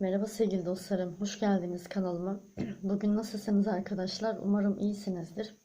Merhaba sevgili dostlarım, hoş geldiniz kanalıma. Bugün nasılsınız arkadaşlar? Umarım iyisinizdir.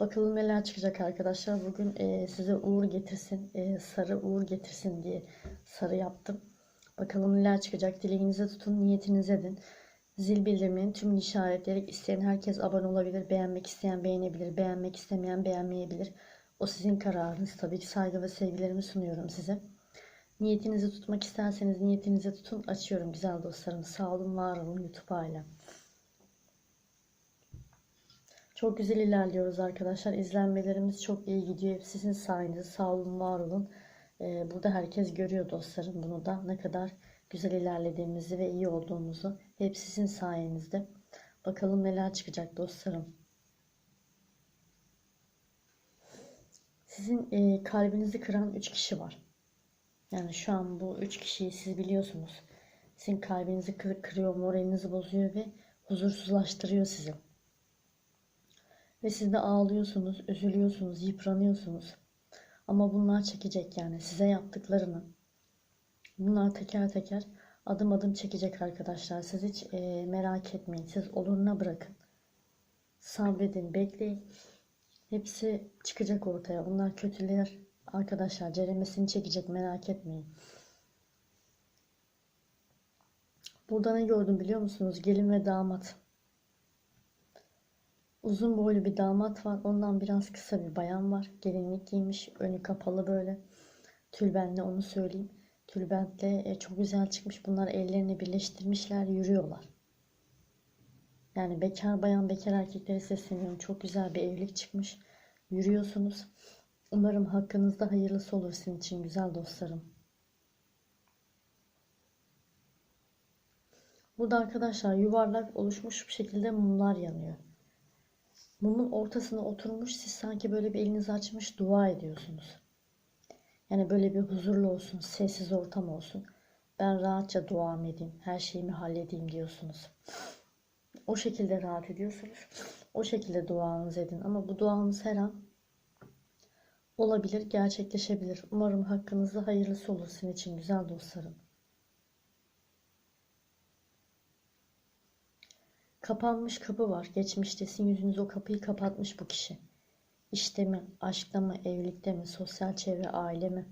Bakalım neler çıkacak arkadaşlar. Bugün e, size uğur getirsin, e, sarı uğur getirsin diye sarı yaptım. Bakalım neler çıkacak. Dileğinize tutun, niyetinize edin. Zil bildirimini tüm işaretleyerek isteyen herkes abone olabilir. Beğenmek isteyen beğenebilir. Beğenmek istemeyen beğenmeyebilir. O sizin kararınız. Tabii ki saygı ve sevgilerimi sunuyorum size. Niyetinizi tutmak isterseniz niyetinizi tutun. Açıyorum güzel dostlarım. Sağ olun, var olun YouTube ailem. Çok güzel ilerliyoruz arkadaşlar. İzlenmelerimiz çok iyi gidiyor. Hep sizin sayenizde. Sağ olun, var olun. Ee, burada herkes görüyor dostlarım bunu da. Ne kadar güzel ilerlediğimizi ve iyi olduğumuzu. Hep sizin sayenizde. Bakalım neler çıkacak dostlarım. Sizin e, kalbinizi kıran 3 kişi var. Yani şu an bu üç kişiyi siz biliyorsunuz. Sizin kalbinizi kırık kırıyor, moralinizi bozuyor ve huzursuzlaştırıyor sizi. Ve siz de ağlıyorsunuz, üzülüyorsunuz, yıpranıyorsunuz. Ama bunlar çekecek yani size yaptıklarını. Bunlar teker teker adım adım çekecek arkadaşlar. Siz hiç e, merak etmeyin. Siz oluruna bırakın. Sabredin, bekleyin. Hepsi çıkacak ortaya. Bunlar kötüler, Arkadaşlar ceremesini çekecek merak etmeyin. Burada ne gördüm biliyor musunuz? Gelin ve damat. Uzun boylu bir damat var. Ondan biraz kısa bir bayan var. Gelinlik giymiş. Önü kapalı böyle. Tülbenle onu söyleyeyim. Tülbentle e, çok güzel çıkmış. Bunlar ellerini birleştirmişler. Yürüyorlar. Yani bekar bayan bekar erkeklere sesleniyorum. Çok güzel bir evlilik çıkmış. Yürüyorsunuz. Umarım hakkınızda hayırlısı olur sizin için güzel dostlarım. Burada arkadaşlar yuvarlak oluşmuş bir şekilde mumlar yanıyor. Mumun ortasına oturmuş siz sanki böyle bir elinizi açmış dua ediyorsunuz. Yani böyle bir huzurlu olsun, sessiz ortam olsun. Ben rahatça duamı edeyim, her şeyimi halledeyim diyorsunuz. O şekilde rahat ediyorsunuz. O şekilde duanızı edin. Ama bu duanız her an olabilir, gerçekleşebilir. Umarım hakkınızda hayırlısı olur sizin için güzel dostlarım. Kapanmış kapı var. Geçmişte sizin yüzünüz o kapıyı kapatmış bu kişi. İşte mi, aşkta mı, evlilikte mi, sosyal çevre, aile mi?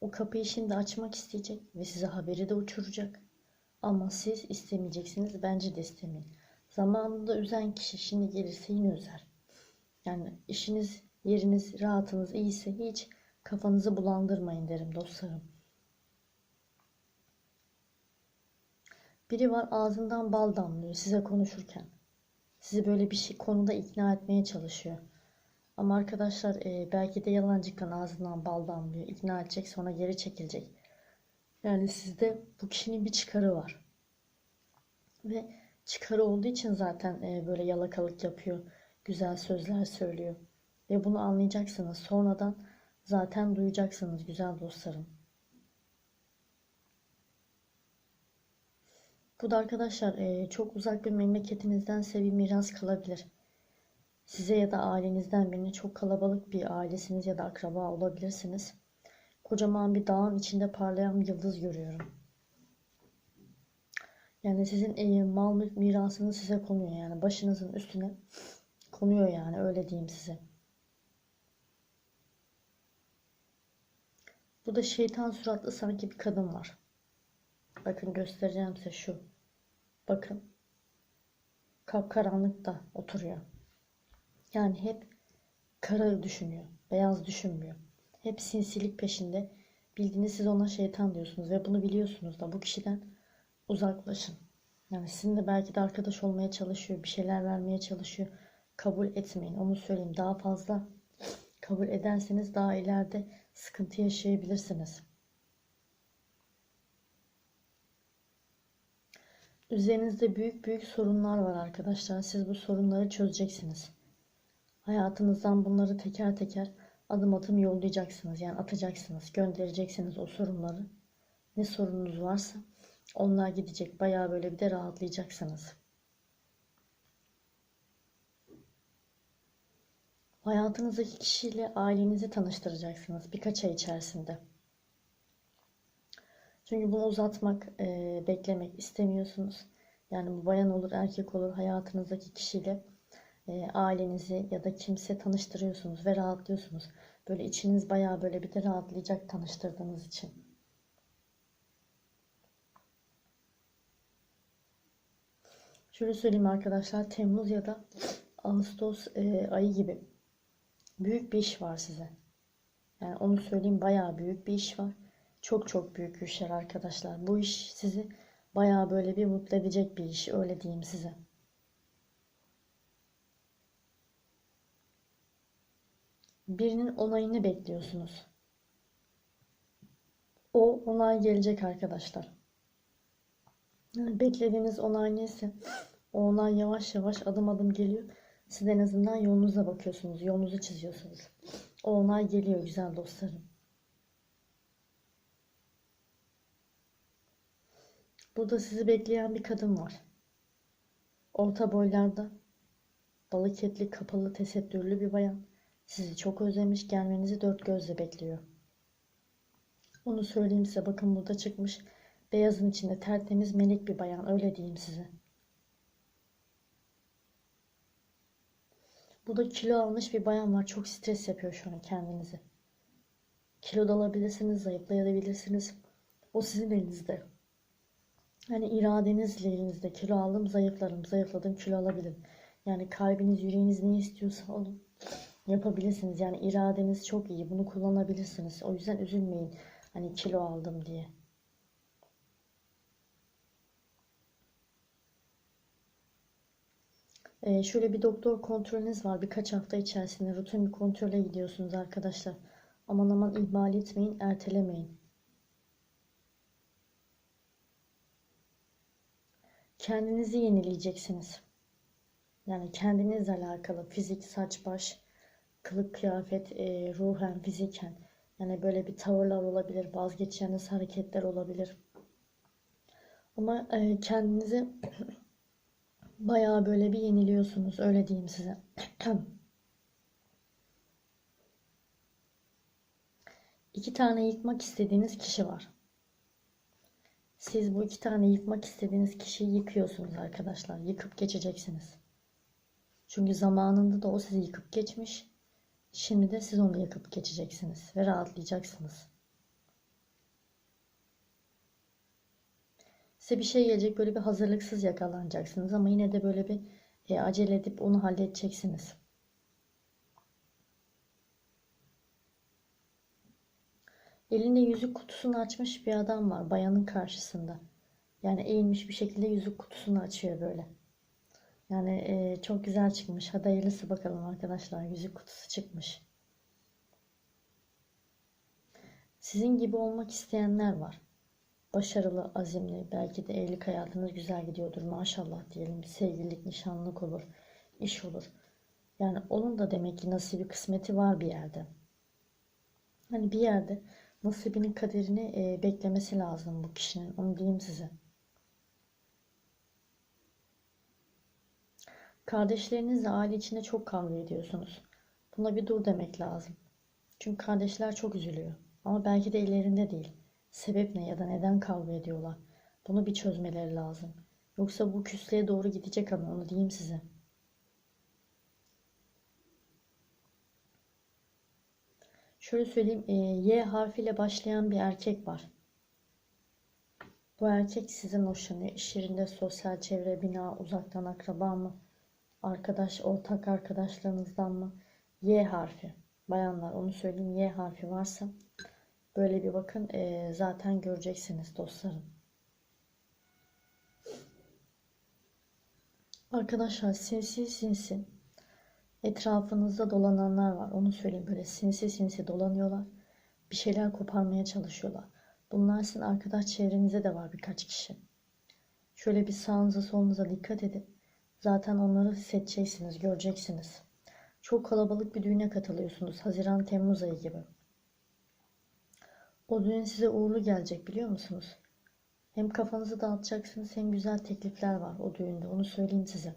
O kapıyı şimdi açmak isteyecek ve size haberi de uçuracak. Ama siz istemeyeceksiniz. Bence de istemeyin. Zamanında üzen kişi şimdi gelirse yine üzer. Yani işiniz Yeriniz, rahatınız iyiyse hiç kafanızı bulandırmayın derim dostlarım. Biri var ağzından bal damlıyor size konuşurken. Sizi böyle bir şey konuda ikna etmeye çalışıyor. Ama arkadaşlar e, belki de yalancıktan ağzından bal damlıyor. İkna edecek sonra geri çekilecek. Yani sizde bu kişinin bir çıkarı var. Ve çıkarı olduğu için zaten e, böyle yalakalık yapıyor. Güzel sözler söylüyor. Ve bunu anlayacaksınız. Sonradan zaten duyacaksınız güzel dostlarım. Bu da arkadaşlar e, çok uzak bir memleketinizden bir miras kalabilir. Size ya da ailenizden birine çok kalabalık bir ailesiniz ya da akraba olabilirsiniz. Kocaman bir dağın içinde parlayan bir yıldız görüyorum. Yani sizin e, mal mirasınız size konuyor yani başınızın üstüne konuyor yani öyle diyeyim size. Bu da şeytan suratlı sanki bir kadın var. Bakın göstereceğim size şu. Bakın. Kapkaranlıkta oturuyor. Yani hep kara düşünüyor. Beyaz düşünmüyor. Hep sinsilik peşinde. Bildiğiniz siz ona şeytan diyorsunuz ve bunu biliyorsunuz da bu kişiden uzaklaşın. Yani sizinle belki de arkadaş olmaya çalışıyor, bir şeyler vermeye çalışıyor. Kabul etmeyin. Onu söyleyeyim. Daha fazla kabul ederseniz daha ileride sıkıntı yaşayabilirsiniz. Üzerinizde büyük büyük sorunlar var arkadaşlar. Siz bu sorunları çözeceksiniz. Hayatınızdan bunları teker teker adım adım yollayacaksınız. Yani atacaksınız, göndereceksiniz o sorunları. Ne sorununuz varsa onlar gidecek. Bayağı böyle bir de rahatlayacaksınız. Hayatınızdaki kişiyle ailenizi tanıştıracaksınız birkaç ay içerisinde. Çünkü bunu uzatmak, e, beklemek istemiyorsunuz. Yani bu bayan olur, erkek olur hayatınızdaki kişiyle e, ailenizi ya da kimse tanıştırıyorsunuz ve rahatlıyorsunuz. Böyle içiniz bayağı böyle bir de rahatlayacak tanıştırdığınız için. Şöyle söyleyeyim arkadaşlar, Temmuz ya da Ağustos e, ayı gibi büyük bir iş var size. Yani onu söyleyeyim bayağı büyük bir iş var. Çok çok büyük işler arkadaşlar. Bu iş sizi bayağı böyle bir mutlu edecek bir iş öyle diyeyim size. Birinin onayını bekliyorsunuz. O onay gelecek arkadaşlar. Beklediğiniz onay neyse o onay yavaş yavaş adım adım geliyor. Siz en azından yolunuza bakıyorsunuz. Yolunuzu çiziyorsunuz. O onay geliyor güzel dostlarım. Burada sizi bekleyen bir kadın var. Orta boylarda, balık etli, kapalı, tesettürlü bir bayan. Sizi çok özlemiş, gelmenizi dört gözle bekliyor. Onu söyleyeyim size. Bakın burada çıkmış. Beyazın içinde tertemiz melek bir bayan. Öyle diyeyim size. Burada kilo almış bir bayan var. Çok stres yapıyor şu an kendinizi. Kilo da alabilirsiniz, zayıflayabilirsiniz. O sizin elinizde. Yani iradenizle elinizde. Kilo aldım, zayıflarım. Zayıfladım, kilo alabilirim. Yani kalbiniz, yüreğiniz ne istiyorsa onu yapabilirsiniz. Yani iradeniz çok iyi. Bunu kullanabilirsiniz. O yüzden üzülmeyin. Hani kilo aldım diye. Ee, şöyle bir doktor kontrolünüz var. Birkaç hafta içerisinde rutin bir kontrole gidiyorsunuz arkadaşlar. Aman aman ihmal etmeyin, ertelemeyin. Kendinizi yenileyeceksiniz. Yani kendinizle alakalı fizik, saç, baş, kılık, kıyafet, e, ruhen, fiziken. Yani böyle bir tavırlar olabilir, vazgeçeceğiniz hareketler olabilir. Ama e, kendinizi bayağı böyle bir yeniliyorsunuz. Öyle diyeyim size. İki tane yıkmak istediğiniz kişi var. Siz bu iki tane yıkmak istediğiniz kişiyi yıkıyorsunuz arkadaşlar. Yıkıp geçeceksiniz. Çünkü zamanında da o sizi yıkıp geçmiş. Şimdi de siz onu yıkıp geçeceksiniz ve rahatlayacaksınız. Size bir şey gelecek böyle bir hazırlıksız yakalanacaksınız ama yine de böyle bir e, acele edip onu halledeceksiniz. Elinde yüzük kutusunu açmış bir adam var bayanın karşısında. Yani eğilmiş bir şekilde yüzük kutusunu açıyor böyle. Yani e, çok güzel çıkmış. Hadi hayırlısı bakalım arkadaşlar. Yüzük kutusu çıkmış. Sizin gibi olmak isteyenler var. Başarılı, azimli, belki de evlilik hayatınız güzel gidiyordur. Maşallah diyelim. Sevgililik, nişanlık olur, iş olur. Yani onun da demek ki nasibi, kısmeti var bir yerde. Hani bir yerde nasibinin kaderini e, beklemesi lazım bu kişinin. Onu diyeyim size. Kardeşlerinizle aile içinde çok kavga ediyorsunuz. Buna bir dur demek lazım. Çünkü kardeşler çok üzülüyor. Ama belki de ellerinde değil. Sebep ne ya da neden kavga ediyorlar? Bunu bir çözmeleri lazım. Yoksa bu küslüğe doğru gidecek ama onu diyeyim size. Şöyle söyleyeyim. E, y harfiyle başlayan bir erkek var. Bu erkek sizin hoşlanıyor. İş yerinde, sosyal çevre, bina, uzaktan akraba mı? Arkadaş, ortak arkadaşlarınızdan mı? Y harfi. Bayanlar onu söyleyeyim. Y harfi varsa böyle bir bakın. E, zaten göreceksiniz dostlarım. Arkadaşlar sinsi sinsi etrafınızda dolananlar var. Onu söyleyeyim böyle sinsi sinsi dolanıyorlar. Bir şeyler koparmaya çalışıyorlar. Bunlar sizin arkadaş çevrenize de var birkaç kişi. Şöyle bir sağınıza solunuza dikkat edin. Zaten onları hissedeceksiniz, göreceksiniz. Çok kalabalık bir düğüne katılıyorsunuz. Haziran, Temmuz ayı gibi. O düğün size uğurlu gelecek biliyor musunuz? Hem kafanızı dağıtacaksınız hem güzel teklifler var o düğünde. Onu söyleyeyim size.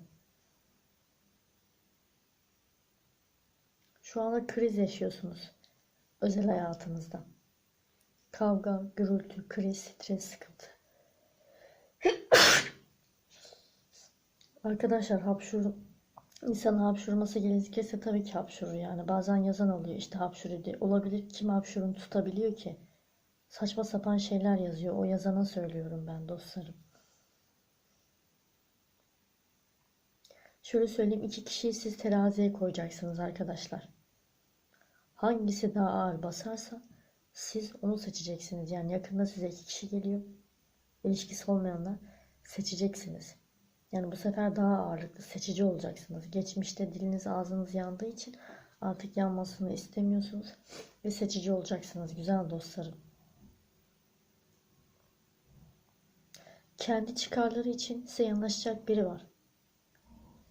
Şu anda kriz yaşıyorsunuz. Özel hayatınızda. Kavga, gürültü, kriz, stres, sıkıntı. Arkadaşlar hapşur insan hapşurması gerekirse tabii ki hapşurur yani. Bazen yazan oluyor işte hapşuru diye. Olabilir kim hapşurun tutabiliyor ki? Saçma sapan şeyler yazıyor. O yazana söylüyorum ben dostlarım. Şöyle söyleyeyim iki kişiyi siz teraziye koyacaksınız arkadaşlar. Hangisi daha ağır basarsa siz onu seçeceksiniz. Yani yakında size iki kişi geliyor. İlişkisi olmayanlar seçeceksiniz. Yani bu sefer daha ağırlıklı seçici olacaksınız. Geçmişte diliniz ağzınız yandığı için artık yanmasını istemiyorsunuz ve seçici olacaksınız güzel dostlarım. Kendi çıkarları için size yanaşacak biri var.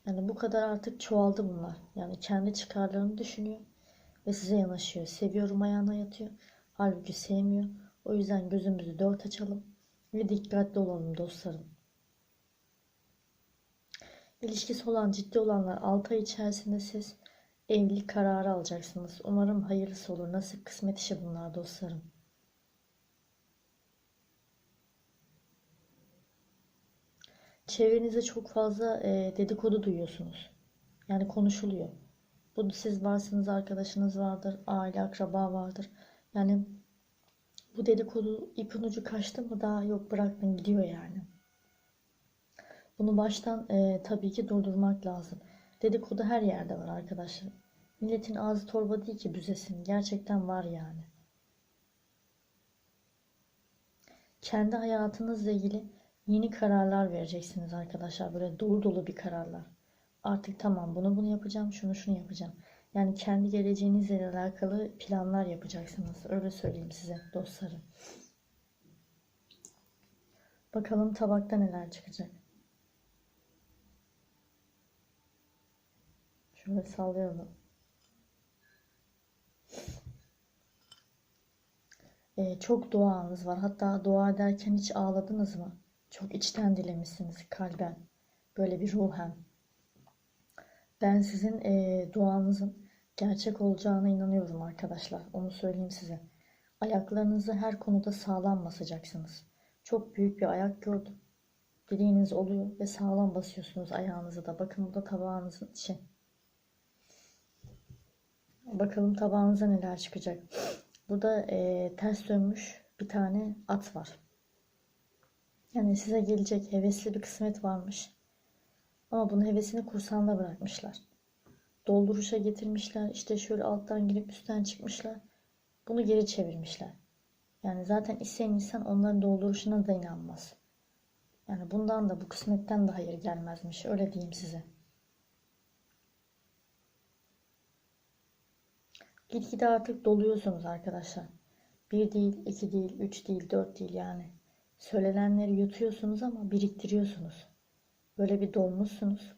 Yani bu kadar artık çoğaldı bunlar. Yani kendi çıkarlarını düşünüyor ve size yanaşıyor. Seviyorum ayağına yatıyor. Halbuki sevmiyor. O yüzden gözümüzü dört açalım ve dikkatli olalım dostlarım. İlişkisi olan ciddi olanlar 6 ay içerisinde siz evlilik kararı alacaksınız. Umarım hayırlısı olur. Nasip kısmet işi bunlar dostlarım. Çevrenizde çok fazla e, dedikodu duyuyorsunuz. Yani konuşuluyor. Bu siz varsınız, arkadaşınız vardır, aile, akraba vardır. Yani bu dedikodu ipin ucu kaçtı mı daha yok bıraktın gidiyor yani. Bunu baştan e, tabii ki durdurmak lazım. Dedikodu her yerde var arkadaşlar. Milletin ağzı torba değil ki büzesin. Gerçekten var yani. Kendi hayatınızla ilgili yeni kararlar vereceksiniz arkadaşlar. Böyle dolu dolu bir kararlar. Artık tamam bunu bunu yapacağım, şunu şunu yapacağım. Yani kendi geleceğinizle alakalı planlar yapacaksınız. Öyle söyleyeyim size dostlarım. Bakalım tabakta neler çıkacak. Şöyle sallayalım. Ee, çok dua anınız var. Hatta dua ederken hiç ağladınız mı? Çok içten dilemişsiniz kalben. Böyle bir ruhen. Ben sizin e, duanızın gerçek olacağına inanıyorum arkadaşlar. Onu söyleyeyim size. Ayaklarınızı her konuda sağlam basacaksınız. Çok büyük bir ayak gördüm. Dileğiniz oluyor ve sağlam basıyorsunuz ayağınızı da. Bakın bu da tabağınızın içi. Bakalım tabağınıza neler çıkacak. Burada e, ters dönmüş bir tane at var. Yani size gelecek hevesli bir kısmet varmış. Ama bunu hevesini kursağında bırakmışlar. Dolduruşa getirmişler. İşte şöyle alttan girip üstten çıkmışlar. Bunu geri çevirmişler. Yani zaten isteyen insan onların dolduruşuna da inanmaz. Yani bundan da bu kısmetten de hayır gelmezmiş. Öyle diyeyim size. Gitgide artık doluyorsunuz arkadaşlar. Bir değil, iki değil, üç değil, dört değil yani. Söylenenleri yutuyorsunuz ama biriktiriyorsunuz. Böyle bir dolmuşsunuz.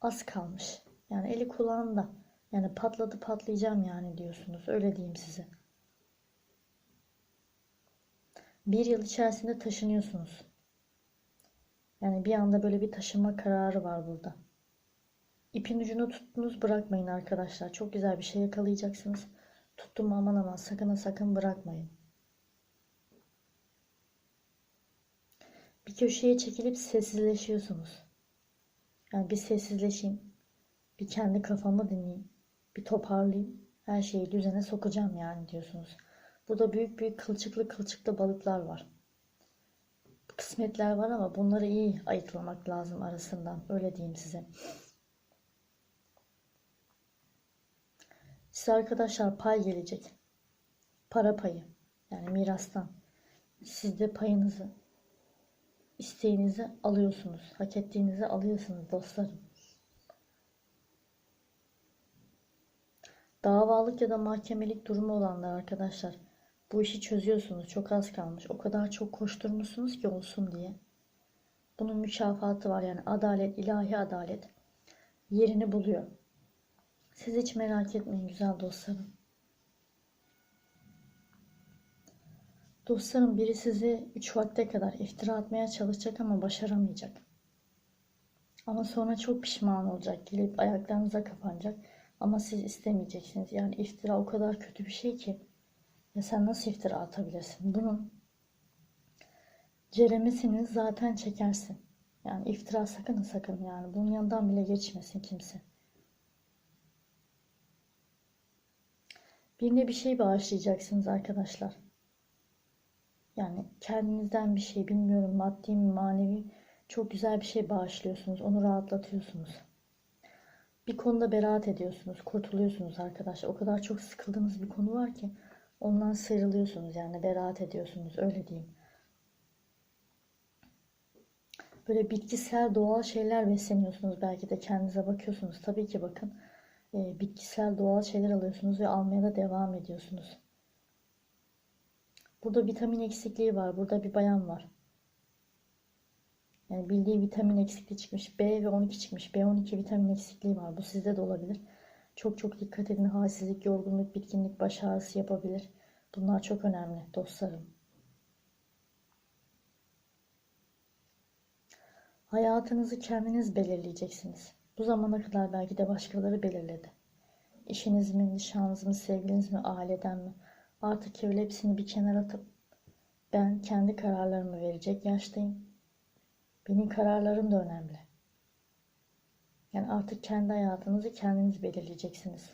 Az kalmış. Yani eli kulağında. Yani patladı patlayacağım yani diyorsunuz. Öyle diyeyim size. Bir yıl içerisinde taşınıyorsunuz. Yani bir anda böyle bir taşınma kararı var burada. İpin ucunu tuttunuz bırakmayın arkadaşlar. Çok güzel bir şey yakalayacaksınız. Tuttum aman aman sakın sakın bırakmayın. Bir köşeye çekilip sessizleşiyorsunuz. Yani bir sessizleşeyim. Bir kendi kafamı dinleyeyim. Bir toparlayayım. Her şeyi düzene sokacağım yani diyorsunuz. Burada büyük büyük kılçıklı kılçıklı balıklar var. Kısmetler var ama bunları iyi ayıklamak lazım arasından. Öyle diyeyim size. Size arkadaşlar pay gelecek. Para payı. Yani mirastan. Siz de payınızı, isteğinizi alıyorsunuz. Hak ettiğinizi alıyorsunuz dostlarım. Davalık ya da mahkemelik durumu olanlar arkadaşlar. Bu işi çözüyorsunuz. Çok az kalmış. O kadar çok koşturmuşsunuz ki olsun diye. Bunun mükafatı var yani adalet, ilahi adalet yerini buluyor. Siz hiç merak etmeyin güzel dostlarım. Dostlarım biri sizi 3 vakte kadar iftira atmaya çalışacak ama başaramayacak. Ama sonra çok pişman olacak. Gelip ayaklarınıza kapanacak. Ama siz istemeyeceksiniz. Yani iftira o kadar kötü bir şey ki. Ya sen nasıl iftira atabilirsin? Bunun ceremesini zaten çekersin. Yani iftira sakın sakın yani. Bunun yanından bile geçmesin kimse. Birine bir şey bağışlayacaksınız arkadaşlar. Yani kendinizden bir şey bilmiyorum maddi mi manevi çok güzel bir şey bağışlıyorsunuz. Onu rahatlatıyorsunuz. Bir konuda beraat ediyorsunuz. Kurtuluyorsunuz arkadaşlar. O kadar çok sıkıldığınız bir konu var ki ondan sıyrılıyorsunuz. Yani beraat ediyorsunuz. Öyle diyeyim. Böyle bitkisel doğal şeyler besleniyorsunuz. Belki de kendinize bakıyorsunuz. Tabii ki bakın. E, bitkisel doğal şeyler alıyorsunuz ve almaya da devam ediyorsunuz. Burada vitamin eksikliği var. Burada bir bayan var. Yani bildiği vitamin eksikliği çıkmış. B ve 12 çıkmış. B12 vitamin eksikliği var. Bu sizde de olabilir. Çok çok dikkat edin. Halsizlik, yorgunluk, bitkinlik, baş ağrısı yapabilir. Bunlar çok önemli dostlarım. Hayatınızı kendiniz belirleyeceksiniz. Bu zamana kadar belki de başkaları belirledi. İşiniz mi, nişanınız mı, sevgiliniz mi, aileden mi? Artık öyle hepsini bir kenara atıp ben kendi kararlarımı verecek yaştayım. Benim kararlarım da önemli. Yani artık kendi hayatınızı kendiniz belirleyeceksiniz.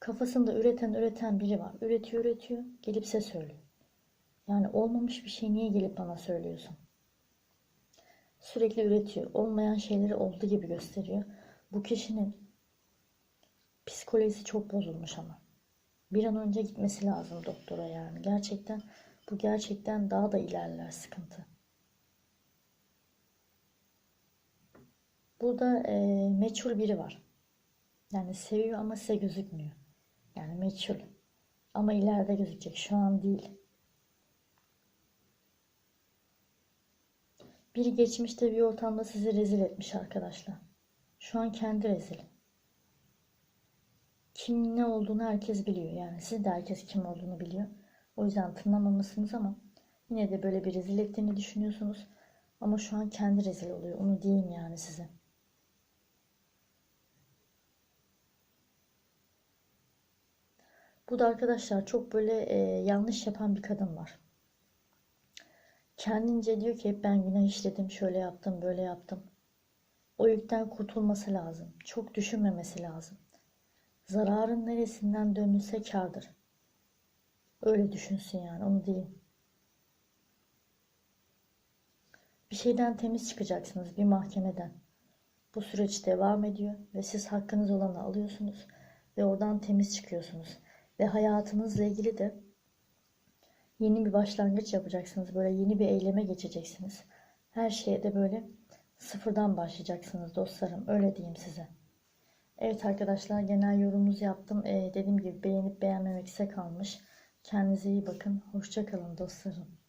Kafasında üreten üreten biri var. Üretiyor üretiyor. Gelip size söylüyor. Yani olmamış bir şey niye gelip bana söylüyorsun? Sürekli üretiyor. Olmayan şeyleri olduğu gibi gösteriyor. Bu kişinin psikolojisi çok bozulmuş ama. Bir an önce gitmesi lazım doktora yani. Gerçekten bu gerçekten daha da ilerler sıkıntı. Burada e, meçhul biri var. Yani seviyor ama size gözükmüyor. Yani meçhul. Ama ileride gözükecek. Şu an değil. Biri geçmişte bir ortamda sizi rezil etmiş arkadaşlar. Şu an kendi rezil. Kim ne olduğunu herkes biliyor. Yani siz de herkes kim olduğunu biliyor. O yüzden tınlamamışsınız ama yine de böyle bir rezil ettiğini düşünüyorsunuz. Ama şu an kendi rezil oluyor. Onu diyeyim yani size. Bu da arkadaşlar çok böyle e, yanlış yapan bir kadın var. Kendince diyor ki hep ben günah işledim, şöyle yaptım, böyle yaptım. O yükten kurtulması lazım. Çok düşünmemesi lazım. Zararın neresinden dönülse kardır. Öyle düşünsün yani onu diyeyim. Bir şeyden temiz çıkacaksınız bir mahkemeden. Bu süreç devam ediyor ve siz hakkınız olanı alıyorsunuz ve oradan temiz çıkıyorsunuz. Ve hayatınızla ilgili de yeni bir başlangıç yapacaksınız. Böyle yeni bir eyleme geçeceksiniz. Her şeye de böyle sıfırdan başlayacaksınız dostlarım. Öyle diyeyim size. Evet arkadaşlar genel yorumumuzu yaptım. Ee, dediğim gibi beğenip beğenmemek size kalmış. Kendinize iyi bakın. Hoşçakalın dostlarım.